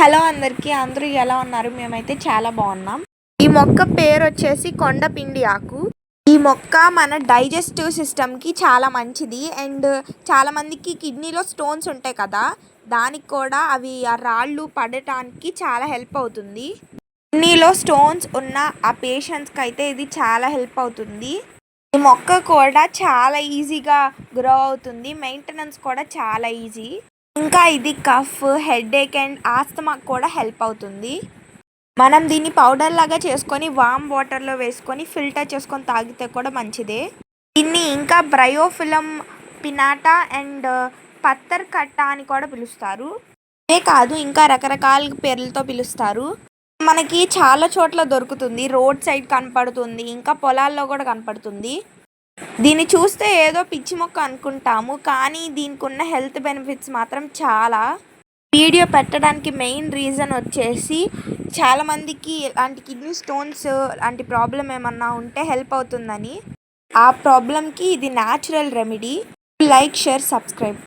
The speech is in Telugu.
హలో అందరికీ అందరూ ఎలా ఉన్నారు? మేమైతే చాలా బాగున్నాం. ఈ మొక్క పేరు వచ్చేసి కొండపిండి ఆకు. ఈ మొక్క మన డైజెస్టివ్ సిస్టమ్కి చాలా మంచిది. అండ్ చాలామందికి కిడ్నీలో స్టోన్స్ ఉంటాయి కదా దానికి కూడా అవి ఆ రాళ్ళు పడటానికి చాలా హెల్ప్ అవుతుంది. కిడ్నీలో స్టోన్స్ ఉన్న ఆ పేషెంట్స్కి అయితే ఇది చాలా హెల్ప్ అవుతుంది. ఈ మొక్క కూడా చాలా ఈజీగా గ్రో అవుతుంది. మెయింటెనెన్స్ కూడా చాలా ఈజీ. ఇంకా ఇది కఫ్ హెడేక్ అండ్ ఆస్తమా కూడా హెల్ప్ అవుతుంది. మనం దీన్ని పౌడర్ లాగా చేసుకొని వామ్ వాటర్లో వేసుకొని ఫిల్టర్ చేసుకొని తాగితే కూడా మంచిదే. దీన్ని ఇంకా బ్రయోఫిలం పినాటా అండ్ పత్తర్ కట్ట అని కూడా పిలుస్తారు. ఇదే కాదు ఇంకా రకరకాల పేర్లతో పిలుస్తారు. మనకి చాలా చోట్ల దొరుకుతుంది. రోడ్ సైడ్ కనపడుతుంది ఇంకా పొలాల్లో కూడా కనపడుతుంది. దీన్ని చూస్తే ఏదో పిచ్చి మొక్క అనుకుంటాము కానీ దీనికి ఉన్న హెల్త్ బెనిఫిట్స్ మాత్రం చాలా. వీడియో పెట్టడానికి మెయిన్ రీజన్ వచ్చేసి చాలామందికి ఇలాంటి కిడ్నీ స్టోన్స్ లాంటి ప్రాబ్లం ఏమన్నా ఉంటే హెల్ప్ అవుతుందని. ఆ ప్రాబ్లంకి ఇది natural remedy. Like share subscribe.